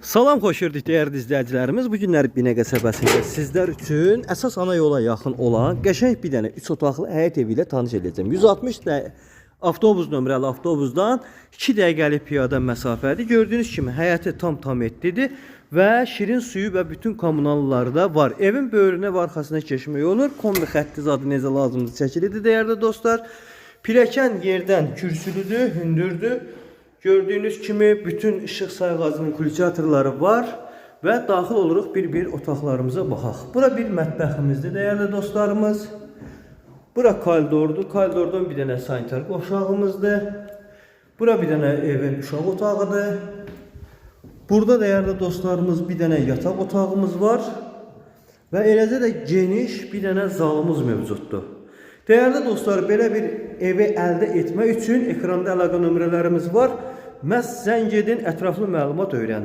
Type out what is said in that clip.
Salam xoş gördük dəyərli izləyicilərimiz. Bu günlər Binə qəsəbəsində sizlər üçün əsas ana yola yaxın olan qəşəng bir dənə 3 otaqlı həyət evi ilə tanış edəcəm. 160 də avtobus nömrəli avtobusdan 2 dəqiqəlik piyada məsafədir. Gördüyünüz kimi həyəti tam tam etdidir və şirin suyu və bütün kommunalları da var. Evin böyrünə və arxasına keçmək olur. Kombi xətti zadı necə lazımdır çəkilidir dəyərli dostlar. Piləkən yerdən kürsülüdür, hündürdür. Gördüyünüz kimi bütün işıq sayğacının kulçatorları var və daxil oluruq bir-bir otaqlarımıza baxaq. Bura bir mətbəximizdir dəyərli dostlarımız. Bura koridordur. Koridordan bir dənə sanitar qoşağımızdır. Bura bir dənə evin uşaq otağıdır. Burada dəyərli dostlarımız bir dənə yataq otağımız var. Və eləcə də geniş bir dənə zalımız mövcuddur. Dəyərli dostlar, belə bir evi əldə etmək üçün ekranda əlaqə nömrələrimiz var. Məhz zəng edin, ətraflı məlumat öyrənin.